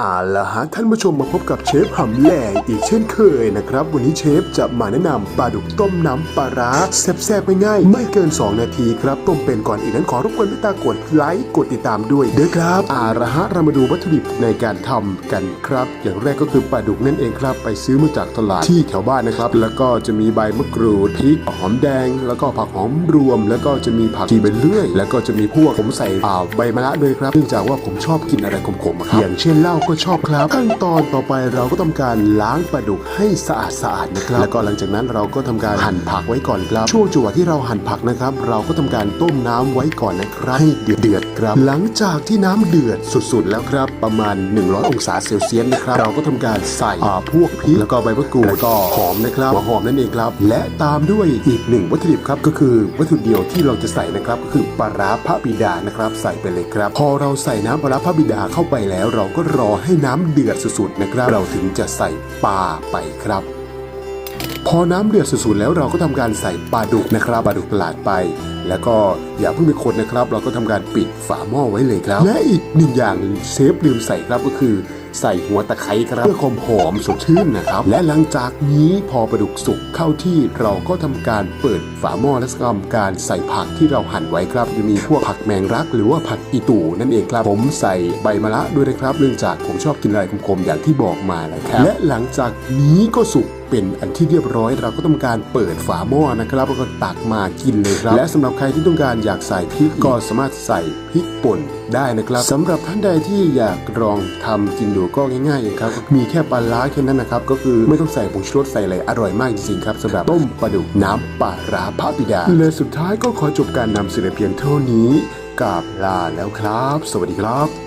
อาละฮะท่านผู้ชมมาพบกับเชฟหำแหล่อีกเช่นเคยนะครับ วันนี้เชฟจะมาแนะนำปลาดุกต้มน้ำปลาร้าแซ่บๆง่ายๆไม่เกิน 2 นาทีครับ ต้มเป็นก่อนอีกนั้นขอรบกวนเมตตากดไลค์กดติดตามด้วยเด้อครับ อาละฮะเรามาดูวัตถุดิบในการทำกันครับ อย่างแรกก็คือปลาดุกนั่นเองครับ ไปซื้อมาจากตลาดที่แถวบ้านนะครับ แล้วก็จะมีใบมะกรูดพริกหอมแดง แล้วก็ผักหอมรวม แล้วก็จะมีผักชีใบเลื่อย แล้วก็จะมีพวกผมใส่ใบมะระด้วยครับเนื่องจากว่าผมชอบกินอะไรขมๆครับอย่างเช่นเหล้าก็ชอบครับ ขั้นตอนต่อไปเราก็ทำการล้างปลาดุกให้สะอาดสะอาดนะครับ แล้วก็หลังจากนั้นเราก็ทำการหั่นผักไว้ก่อนครับ ช่วงจังหวะที่เราหั่นผักนะครับ เราก็ทำการต้มน้ำไว้ก่อนนะครับให้เดือดเดือดๆครับ หลังจากที่น้ำเดือดสุดๆ แล้วครับ ประมาณ 100 องศาเซลเซียสนะครับ เราก็ทำการใส่อ่าพวกพริกแล้วก็ใบมะกรูดแล้วก็หอมนะครับหัวหอมนั่นเองครับ และตามด้วยอีกหนึ่งวัตถุดิบครับก็คือวัตถุดิบเดียวที่เราจะใส่นะครับก็คือปลาร้าพระบิดานะครับ ใส่ไปเลยครับ พอเราใส่น้ำปลาร้าพระบิดาเข้าไปแล้ว เราก็รอให้น้ำเดือดสุดๆนะครับ เราถึงจะใส่ปลาไปครับ พอน้ำเดือดสุดๆแล้วเราก็ทำการใส่ปลาดุกนะครับปลาดุกตลาดไป แล้วก็อย่าเพิ่งไปคนนะครับ เราก็ทำการปิดฝาหม้อไว้เลยครับ และอีกหนึ่งอย่างเซฟลืมใส่ครับก็คือ ใส่หัวตะไคร้ครับเพื่อความหอมสดชื่นนะครับ และหลังจากนี้พอปลาดุกสุกเข้าที่เราก็ทำการเปิดฝาหม้อและทำการใส่ผักที่เราหั่นไว้ครับจะมีพวกผักแมงรัก หรือว่าผักอีตู่นั่นเองครับผมใส่ใบมะระด้วยนะครับเนื่องจากผมชอบกินอะไรคมๆอย่างที่บอกมานะครับและหลังจากนี้ก็สุก เป็นอันที่เรียบร้อยเราก็ต้องการเปิดฝาหม้อนะครับแล้วก็ตักมากินเลยครับ และสำหรับใครที่ต้องการอยากใส่พริกก็สามารถใส่พริกป่นได้นะครับสำหรับท่านใดที่อยากลองทำกินดูก็ง่ายๆเองครับ มีแค่ปลาร้าแค่นั้นนะครับ ก็คือไม่ต้องใส่ผงชูรสใส่อะไรอร่อยมากจริงๆครับสำหรับต้มปลาดุกน้ำปลาร้าพระบิดาและสุดท้ายก็ขอจบการนำเสนอเพียงเท่านี้กราบลาแล้วครับ สวัสดีครับ